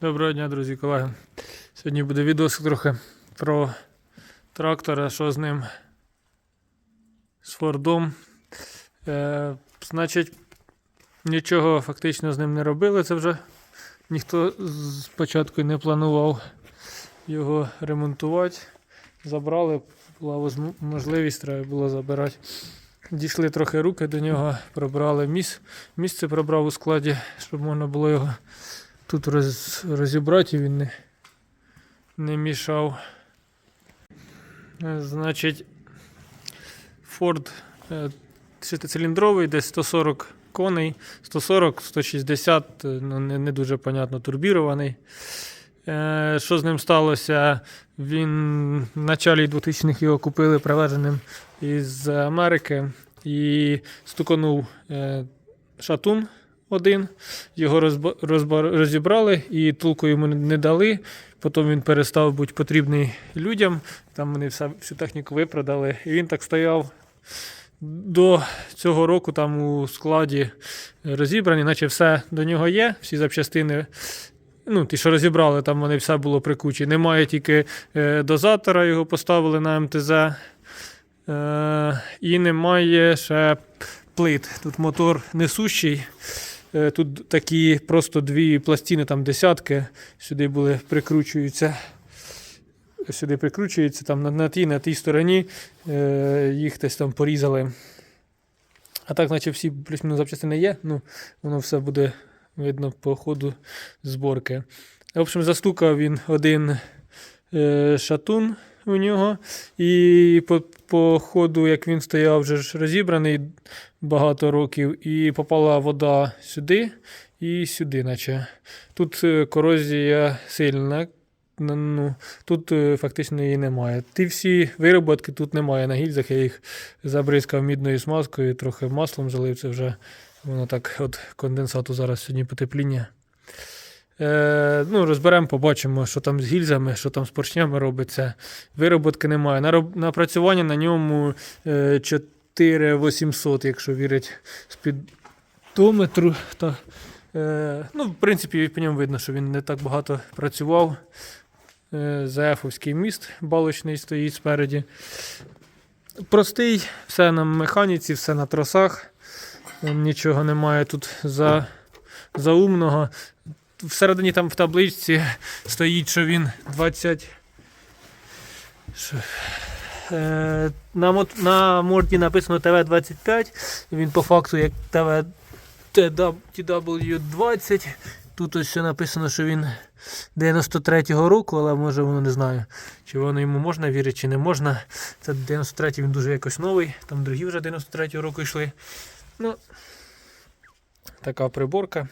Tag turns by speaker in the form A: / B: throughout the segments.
A: Доброго дня, друзі, колеги. Сьогодні буде відео трохи про трактора, що з ним з Фордом. Е, значить, нічого фактично з ним не робили. Це вже ніхто спочатку не планував його ремонтувати. Забрали, була можливість, треба було забирати. Дійшли трохи руки до нього, пробрали міс... місце пробрав у складі, щоб можна було його тут роз, розібрати, він не, не мішав. Е, Значить, Ford е, шестициліндровий, десь 140 коней, 140-160, е, ну, не, не дуже понятно, турбірований. Що з ним сталося? Він в началі 2000-х його купили привезеним із Америки і стуканув шатун один. Його розібрали і толку йому не дали. Потім він перестав бути потрібний людям. Там вони все, всю техніку випродали. І він так стояв до цього року там у складі розібрані, наче все до нього є, всі запчастини. Ну, ті, що розібрали, там вони все було при кучі. Немає тільки е, дозатора, його поставили на МТЗ. Е, і немає ще плит. Тут мотор несущий. Е, Тут такі просто дві пластини, там десятки, сюди були прикручуються. Сюди прикручуються, там на, тій, на тій стороні е, їх десь там порізали. А так, наче всі плюс-мінус запчастини є, ну, воно все буде видно по ходу зборки. В общем, застукав він один е, шатун у нього, і по, по ходу, як він стояв, вже ж розібраний багато років, і попала вода сюди і сюди, наче. Тут е, корозія сильна. Ну, тут е, фактично її немає. Ті всі вироботки тут немає на гільзах. Я їх забризкав мідною смазкою, трохи маслом залив. Це вже воно так от конденсату зараз сьогодні потепління. Е, ну, розберемо, побачимо, що там з гільзами, що там з поршнями робиться. Вироботки немає. Напрацювання на ньому е, 4800, якщо вірить спідометру. Та, е, ну, в принципі, по ньому видно, що він не так багато працював. Е, ЗФовський міст балочний стоїть спереді. Простий, все на механіці, все на тросах. Нічого немає тут за, заумного. Всередині там в табличці стоїть, що він 20. Що? Е, на, на морді написано ТВ-25. Він по факту як ТВ TW20. Тут ось ще написано, що він 93-го року, але може воно не знаю, чи воно йому можна вірити, чи не можна. Це 93-й він дуже якось новий, там другі вже 93-го року йшли. Ну, така приборка.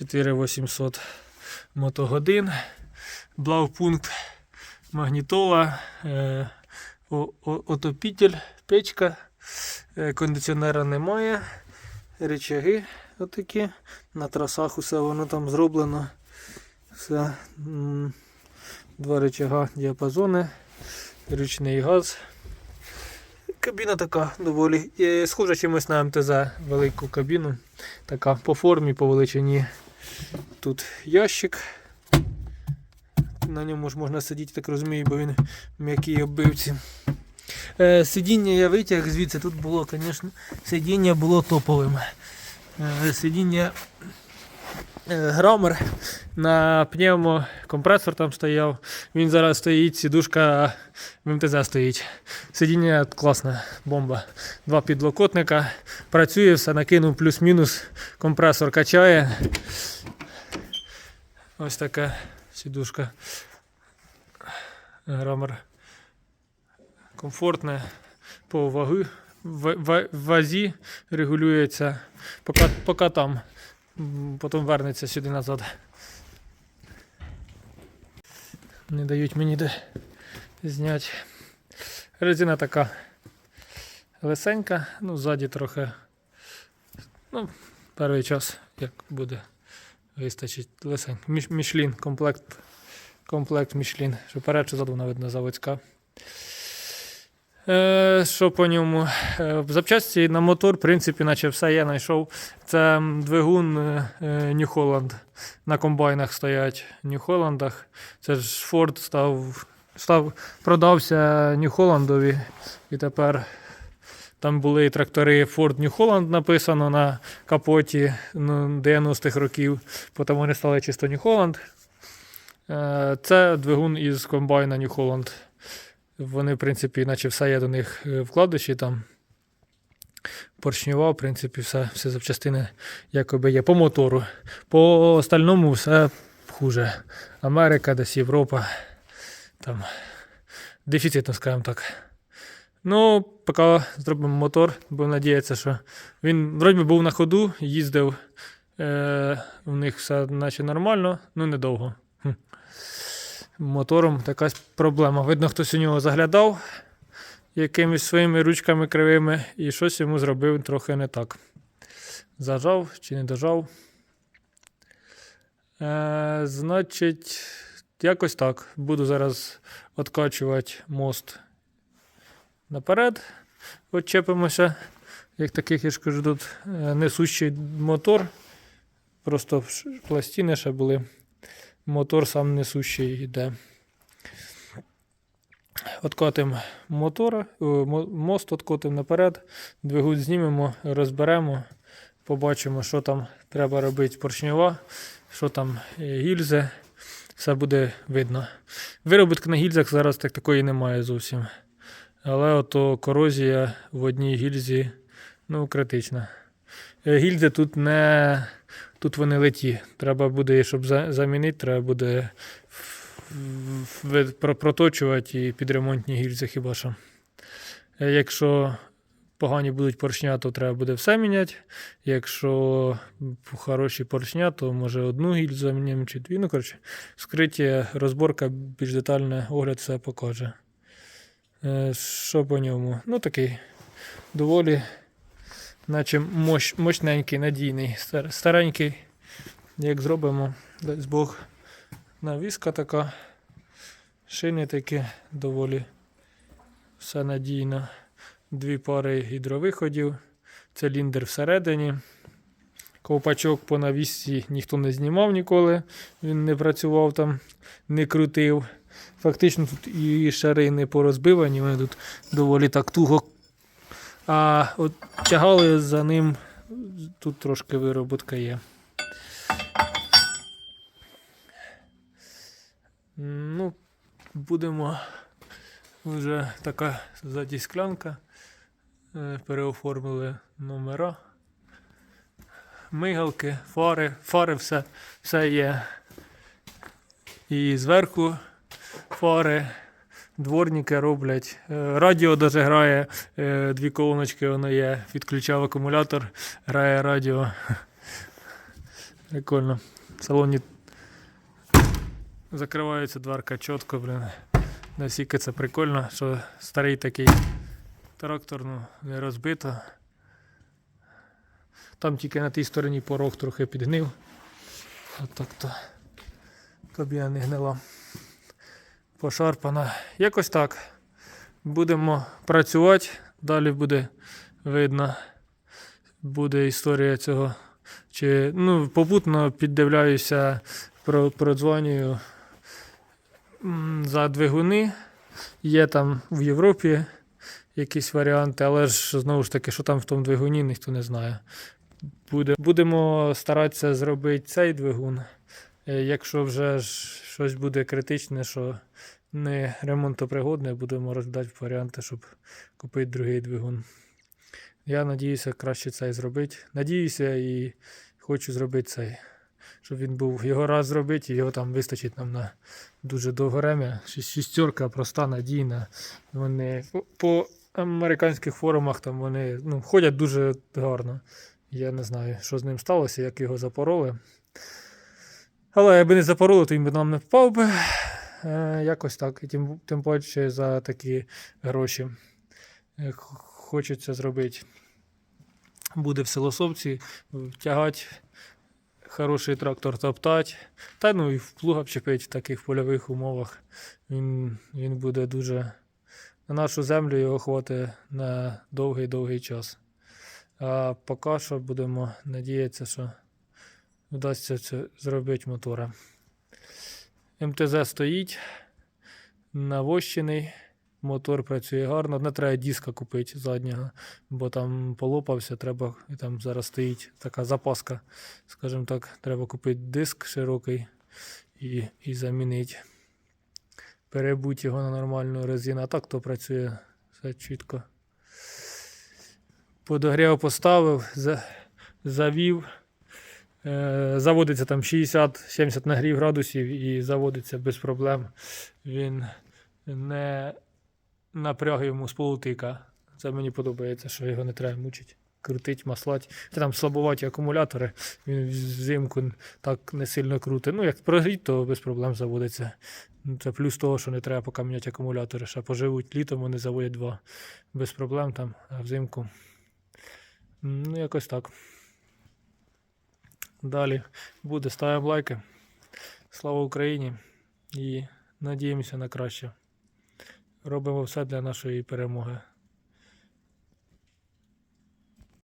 A: 4800 мотогодин, блавпункт, магнітола, е, отопітель, печка, е, кондиціонера немає, речаги отакі. На трасах усе воно там зроблено. Все. Два речага діапазони, ручний газ. Кабіна така доволі е, схожа чимось на МТЗ велику кабіну. Така по формі, по величині. Тут ящик. На ньому ж можна сидіти, так розумію, бо він в м'якій оббивці. Е, сидіння я витяг звідси. Тут було, звісно, сидіння було топовим. Е, сидіння е, грамер на пневмо компресор там стояв. Він зараз стоїть, сідушка в МТЗ стоїть. Сидіння класне, бомба. Два підлокотника. Працює все, накинув плюс-мінус, компресор качає. Ось така сідушка. Грамер. Комфортне по ваги. В, в, вазі регулюється, поки, поки там. Потім вернеться сюди назад. Не дають мені де зняти. Резина така лисенька, ну, ззаді трохи. Ну, перший час, як буде, вистачить лисенька. Міш, Мішлін, комплект, комплект Мішлін. Що перед, що ззаду видно заводська. Е, що по ньому? Е, в запчасті на мотор, в принципі, наче все я знайшов. Це двигун е, е, New Holland. На комбайнах стоять New Hollandах. Це ж Ford став, став продався Hollandові. І тепер там були трактори Ford New Holland написано на капоті ну, 90-х років. Потім вони стали чисто New Holland. Е, Це двигун із комбайна New Holland. Вони, в принципі, наче все є до них е, там. Поршнюва, в принципі, все, все запчастини якоби є. По мотору. По остальному все хуже. Америка, десь Європа. Там дефіцитно, скажімо так. Ну, поки зробимо мотор, бо надіятися, що він вроді би був на ходу, їздив. Е, у них все наче нормально, ну недовго. Хм. Мотором якась проблема. Видно, хтось у нього заглядав якимись своїми ручками кривими і щось йому зробив трохи не так. Зажав чи не дожав. Е, значить, якось так. Буду зараз откачувати мост наперед. Отчепимося. Як таких, я ж кажу, тут е, несущий мотор. Просто пластини ще були. Мотор сам несущий йде. Откотимо мотор, мост откотимо наперед, двигун знімемо, розберемо, побачимо, що там треба робити поршньова, що там е, гільзи. Все буде видно. Виробітки на гільзах зараз так такої немає зовсім. Але ото корозія в одній гільзі ну, критична. Е, Гільзи тут не. Тут вони леті. Треба буде, щоб замінити, треба буде проточувати і під ремонтні гільзи хіба що. Е, Якщо погані будуть поршня, то треба буде все міняти. Якщо хороші поршня, то може одну гільзу замінимо чи дві. Ну, коротше, скриття, розборка, більш детальний огляд все покаже. Е, Що по ньому? Ну, такий доволі, наче мощ, мощненький, надійний, стар- старенький. Як зробимо, дасть Бог, навіска така. Шини такі доволі все надійно. Дві пари гідровиходів, циліндр всередині. Ковпачок по навісці ніхто не знімав ніколи, він не працював там, не крутив. Фактично тут і шари не порозбивані, вони тут доволі так туго. А от тягали за ним, тут трошки вироботка є. Ну, будемо вже така ззаді склянка. Е, Переоформили номера. Мигалки, фари, фари, все, все є. І зверху фари, дворники роблять. Е, Радіо даже грає, е, дві колоночки воно є. Підключав акумулятор, грає радіо. Прикольно. В салоні закривається дверка чітко, блін. Наскільки це прикольно, що старий такий трактор ну, не розбито. Там тільки на тій стороні порог трохи підгнив. От так то кабіна не гнила. Пошарпана. Якось так. Будемо працювати, далі буде видно. Буде історія цього. Чи, ну, попутно піддивляюся, про, продзвонюю за двигуни. Є там в Європі якісь варіанти, але ж знову ж таки, що там в тому двигуні, ніхто не знає. Буде, будемо старатися зробити цей двигун. Е, Якщо вже ж щось буде критичне, що не ремонтопригодне, будемо розглядати варіанти, щоб купити другий двигун. Я надіюся, краще цей зробити. Надіюся і хочу зробити цей. Щоб він був його раз зробити, і його там вистачить нам на дуже довге время. Шістерка проста, надійна. Вони по американських форумах там вони ну, ходять дуже гарно. Я не знаю, що з ним сталося, як його запороли. Але якби не запороли, то він би нам не впав би. Е, якось так. І тим, тим паче за такі гроші. Е, Хочеться зробити. Буде в Селосовці втягати хороший трактор топтати. Та ну і в плуга вчепити в таких польових умовах. Він, він буде дуже на нашу землю його хватить на довгий-довгий час. А поки що будемо надіятися, що вдасться це зробити мотора. МТЗ стоїть, навощений, мотор працює гарно. Не треба диска купити заднього, бо там полопався, треба, і там зараз стоїть така запаска. Скажімо так, треба купити диск широкий і, і замінити. Перебуть його на нормальну резину, а так то працює все чітко. Подогрів поставив, за, завів. Е, заводиться там 60-70 нагрів градусів і заводиться без проблем. Він не напряг йому з полутика. Це мені подобається, що його не треба мучити. Крутить, маслать. Там слабуваті акумулятори, він взимку так не сильно крутить. Ну, як прогріть, то без проблем заводиться. Ну, Це плюс того, що не треба поки міняти акумулятори. Ще поживуть літом, вони заводять два без проблем там, а взимку. Ну, якось так. Далі буде, ставимо лайки. Слава Україні і надіємося на краще. Робимо все для нашої перемоги.